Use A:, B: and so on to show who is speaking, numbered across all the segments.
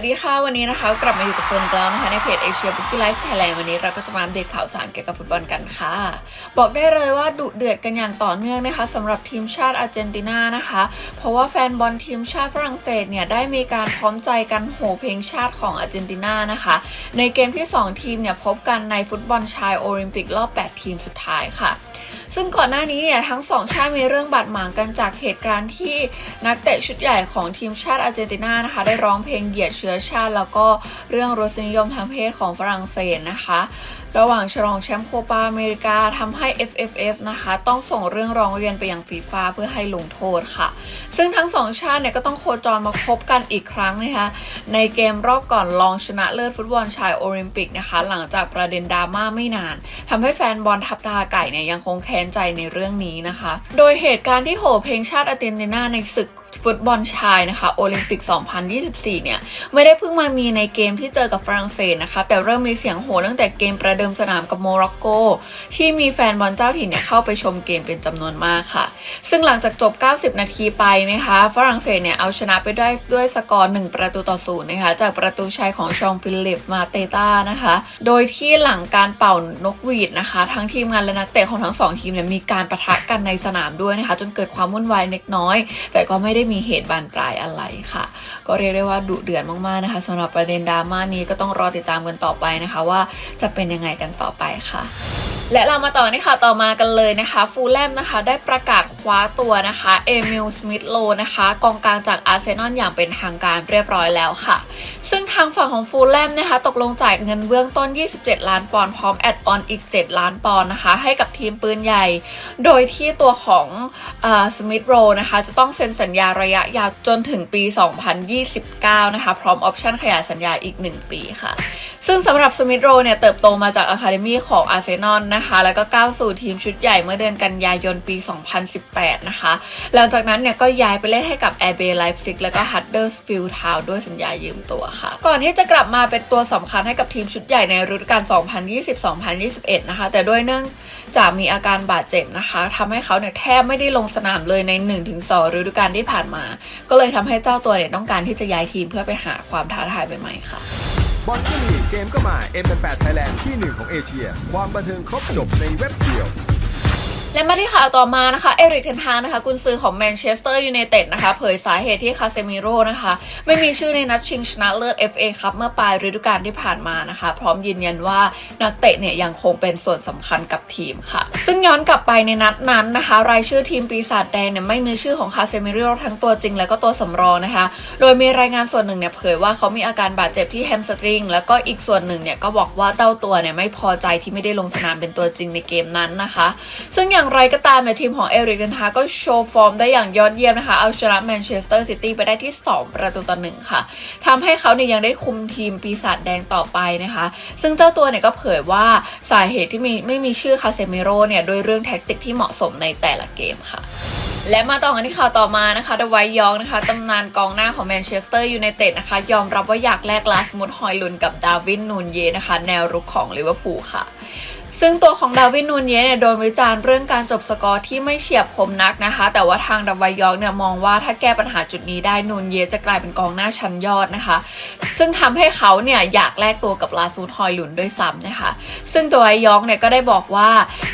A: วัสดีค่ะ วันนี้นะคะ กลับมาอยู่กับเฟิร์นกแล้วนะคะ ในเพจเอเชียบุ๊กี้ไลฟ์ไทยแลนด์วันนี้เราก็จะมาอัปเดตข่าวสารเกี่ยวกับฟุตบอลกันค่ะ บอกได้เลยว่าดุเดือดกันอย่างต่อเนื่องนะคะสำหรับทีมชาติอาร์เจนตินานะคะ เพราะว่าแฟนบอลทีมชาติฝรั่งเศสเนี่ยได้มีการพร้อมใจกันโห่เพลงชาติของอาร์เจนตินานะคะ ในเกมที่ 2 ทีมเนี่ยพบกันในฟุตบอลชายโอลิมปิกรอบ 8 ทีมสุดท้ายค่ะ ซึ่งก่อนหน้านี้เนี่ยทั้งสองชาติมีเรื่องบาดหมางกันจากเหตุการณ์ที่นักเตะชุดใหญ่ของทีมชาติอาร์เจนตินานะคะ ได้ร้องเพลงเหยียดเชื้อชาติ แล้วก็เรื่องรสนิยมทางเพศของฝรั่งเศสนะคะ ระหว่างฉลองแชมป์โคปาอเมริกาทำให้ FFF นะคะ ต้องส่งเรื่องร้องเรียนไปยังฟีฟ่าเพื่อให้ลงโทษค่ะ ซึ่งทั้งสองชาติเนี่ยก็ต้องโคจรมาพบกันอีกครั้งนะคะในเกมรอบก่อนรองชนะเลิศฟุตบอลชายโอลิมปิกนะคะ หลังจากประเด็นดราม่าไม่นานทำให้แฟนบอลทับตาไก่เนี่ยยังคงแขค้นใจในเรื่องนี้นะคะ โดยเหตุการณ์ที่โห่เพลงชาติอาเตนเนนาในศึก ฟุตบอลชายนะคะโอลิมปิก 2024 เนี่ย ไม่ได้เพิ่งมามีในเกมที่เจอกับฝรั่งเศสนะคะ แต่เริ่มมีเสียงโห่ตั้งแต่เกมประเดิมสนามกับโมร็อกโก ที่มีแฟนบอลเจ้าถิ่นเนี่ยเข้าไปชมเกมเป็นจำนวนมากค่ะ ซึ่งหลังจากจบ 90 นาทีไปนะคะ ฝรั่งเศสเนี่ยเอาชนะไปได้ด้วยสกอร์ 1 ประตูต่อศูนย์นะคะ จากประตูชัยของชองฟิลิปมาเตต้านะคะ โดยที่หลังการเป่านกหวีดนะคะ ทั้งทีมงานและนักเตะของทั้งสองทีมเนี่ยมีการประทะกันในสนามด้วยนะคะ จนเกิดความวุ่นวายเล็กน้อย แต่ก็ไม่ได้มีเหตุบานปลายอะไรค่ะ ก็เรียกได้ว่าดุเดือดมากๆนะคะสำหรับประเด็นดราม่านี้ก็ต้องรอติดตามกันต่อไปนะคะ ว่าจะเป็นยังไงกันต่อไปค่ะ และเรามาต่อในข่าวต่อมากันเลยนะคะ ฟูลแลมนะคะ ได้ประกาศคว้าตัวนะคะ เอมิล สมิธโลนะคะ กองกลางจากอาร์เซนอลอย่างเป็นทางการเรียบร้อยแล้วค่ะ ซึ่งทางฝั่งของฟูลแลมนะคะ ตกลงจ่ายเงินเบื้องต้น 27 ล้านปอนด์พร้อมแอดออนอีก 7 ล้านปอนด์นะคะ ให้กับทีมปืนใหญ่ โดยที่ตัวของสมิธโรนะคะ จะต้องเซ็นสัญญาระยะยาวจนถึงปี 2029 นะคะ พร้อมออปชั่นขยายสัญญาอีก 1 ปีค่ะ ซึ่งสำหรับสมิธโรเนี่ยเติบโตมาจากอะคาเดมีของอาร์เซนอลนะคะ แล้วก็ก้าวสู่ทีมชุดใหญ่เมื่อเดือนกันยายนปี 2018 นะคะ หลังจากนั้นเนี่ยก็ย้ายไปเล่นให้กับแอร์เบย์ไลฟ์ซิกแล้วก็ฮัตเดอร์สฟิลด์ทาวด้วยสัญญายืมตัวค่ะ ก่อนที่จะกลับมาเป็นตัวสำคัญให้กับทีมชุดใหญ่ในฤดูกาล 2020-2021 นะคะ แต่ด้วยเนื่องจากมีอาการบาดเจ็บนะคะทำให้เขาเนี่ยแทบไม่ได้ลงสนามเลยใน 1-2 ฤดูกาลที่ผ่านมา ก็เลยทำให้เจ้าตัวเนี่ยต้องการที่จะย้ายทีมเพื่อไปหาความท้าทายใหม่ๆค่ะ
B: บอลก็มีเกมก็มา M88 Thailand ที่หนึ่งของเอเชีย ความบันเทิงครบจบในเว็บเดียว
A: และมาที่ข่าวต่อมานะคะเอริกเทนฮานะคะกุนซือของแมนเชสเตอร์ยูไนเต็ดนะคะเผยสาเหตุที่คาเซมิโร่นะคะไม่มีชื่อในนัดชิงชนะเลิศ FA คัพเมื่อปลายฤดูกาลที่ผ่านมานะคะ พร้อมยืนยันว่านักเตะเนี่ยยังคงเป็นส่วนสำคัญกับทีมค่ะ ซึ่งย้อนกลับไปในนัดนั้นนะคะ รายชื่อทีมปีศาจแดงเนี่ยไม่มีชื่อของคาเซมิโร่ทั้งตัวจริงและก็ตัวสำรองนะคะ โดยมีรายงานส่วนหนึ่งเนี่ยเผยว่าเขามีอาการบาดเจ็บที่แฮมสตริงแล้วก็อีกส่วนหนึ่งเนี่ยก็บอกว่าเต้าตัวเนี่ยไม่พอใจที่ไม่ได้ลงสนามเป็นตัวจริงในเกมนั้นนะคะ ซึ่งอย่างไรก็ตามเนี่ยทีมของเอริกเดนฮาก็โชว์ฟอร์มได้อย่างยอดเยี่ยมนะคะ เอาชนะแมนเชสเตอร์ซิตี้ไปได้ที่ 2 ประตูต่อหนึ่งค่ะทำให้เขาเนี่ยยังได้คุมทีมปีศาจแดงต่อไปนะคะ ซึ่งเจ้าตัวเนี่ยก็เผยว่าสาเหตุที่มีไม่มีชื่อคาเซเมโร่เนี่ยโดยเรื่องแท็กติกที่เหมาะสมในแต่ละเกมค่ะ และมาต่อกันที่ข่าวต่อมานะคะเดวายยองนะคะตำนานกองหน้าของแมนเชสเตอร์ยูไนเต็ดนะคะ ยอมรับว่าอยากแลกลาสมุดฮอยลุนกับดาวินนูนเยนะคะ แนวรุกของลิเวอร์พูลค่ะซึ่งตัวของดาวินนูนเยเนี่ยโดนวิจารณ์เรื่องการจบสกอร์ที่ไม่เฉียบคมนักนะคะ แต่ว่าทางดาวายองเนี่ยมองว่าถ้าแก้ปัญหาจุดนี้ได้นูนเยจะกลายเป็นกองหน้าชั้นยอดนะคะ ซึ่งทำให้เขาเนี่ยอยากแลกตัวกับลาซูดฮอยลุนด้วยซ้ำนะคะ ซึ่งตัวไอยองเนี่ยก็ได้บอกว่า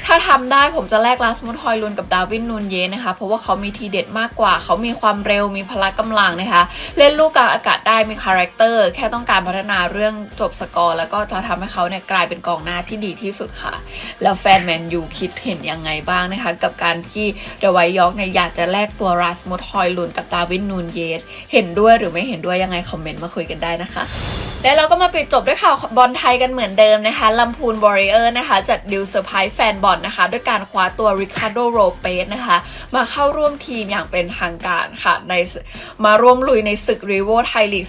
A: ถ้าทำได้ผมจะแลกลาสมุดฮอยลุนกับดาวินนูนเยสนะคะ เพราะว่าเขามีทีเด็ดมากกว่า เขามีความเร็วมีพละกำลังนะคะ เล่นลูกกลางอากาศได้มีคาแรคเตอร์ แค่ต้องการพัฒนาเรื่องจบสกอร์ แล้วก็จะทำให้เขาเนี่ยกลายเป็นกองหน้าที่ดีที่สุดค่ะ แล้วแฟนแมนยูคิดเห็นยังไงบ้างนะคะ กับการที่เดวายยอกเนี่ยอยากจะแลกตัวราสมุดฮอยลุนกับดาวินนูนเยสเห็นด้วยหรือไม่เห็นด้วยยังไงคอมเมนต์มาคุยกันได้นะคะ และเราก็มาปิดจบด้วยข่าวบอลไทยกันเหมือนเดิมนะคะลำพูนวอริเออร์นะคะจัดดิวเซอร์ไพรส์แฟนบอลนะคะ ด้วยการคว้าตัวริคาร์โดโรเปสนะคะ มาเข้าร่วมทีมอย่างเป็นทางการค่ะในมาร่วมลุยในศึกรีโวไทยลีก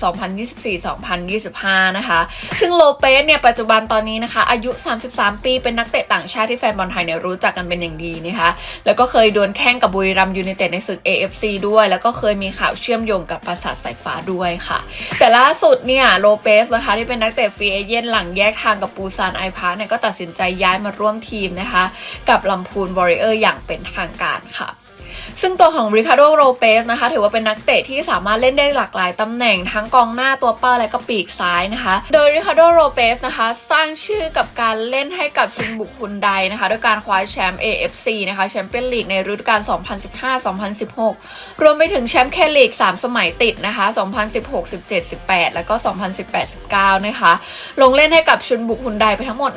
A: 2024-2025 นะคะ ซึ่งโลเปสเนี่ยปัจจุบันตอนนี้นะคะ อายุ 33 ปี เป็นนักเตะต่างชาติที่แฟนบอลไทยเนี่ยรู้จักกันเป็นอย่างดีนะคะ แล้วก็เคยดวลแข่งกับบุรีรัมย์ยูไนเต็ดในศึก AFC ด้วย แล้วก็เคยมีข่าวเชื่อมโยงกับปราสาทสายฟ้าด้วยค่ะ แต่ล่าสุดเนี่ยโลเปสนะคะที่เป็นนักเตะฟรีเอเย่นหลังแยกทางกับปูซานไอพาร์เนี่ยก็ตัดสินใจย้ายมาร่วมทีมนะคะ กับลำพูนวอริเออร์อย่างเป็นทางการค่ะ ซึ่งตัวของริคาร์โดโรเปสนะคะ ถือว่าเป็นนักเตะที่สามารถเล่นได้หลากหลายตำแหน่งทั้งกองหน้าตัวเป้าและก็ปีกซ้ายนะคะ โดยริคาร์โดโรเปสนะคะ สร้างชื่อกับการเล่นให้กับชุนบุกฮุนไดนะคะด้วยการคว้าแชมป์ AFC นะคะแชมเปี้ยนลีกในฤดูกาล 2015-2016 รวมไปถึงแชมป์แคลีก3 สมัยติดนะคะ 2016 17 18 แล้วก็ 2018 19 นะคะ ลงเล่นให้กับชุนบุกฮุนไดไปทั้งหมด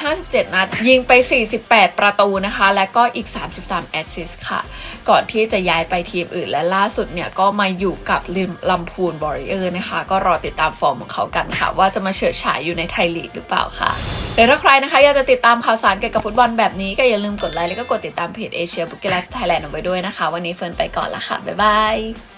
A: 157 นัด ยิงไป 48 ประตูนะคะ และก็อีก 33 แอสซิสต์ค่ะก่อนที่จะย้ายไปทีมอื่นและล่าสุดเนี่ยก็มาอยู่กับลิมลำพูนบอริเออร์นะคะ ก็รอติดตามฟอร์มของเขากันค่ะ ว่าจะมาเฉิดฉายอยู่ในไทยลีกหรือเปล่าค่ะหรือถ้าใครนะคะอยากจะติดตามข่าวสารเกี่ยวกับฟุตบอลแบบนี้ก็อย่าลืมกดไลค์แล้วก็กดติดตามเพจเอเชียบุกกี้ไลฟ์ไทยแลนด์เอาไว้ด้วยนะคะ วันนี้เฟิร์นไปก่อนละค่ะบ๊ายบาย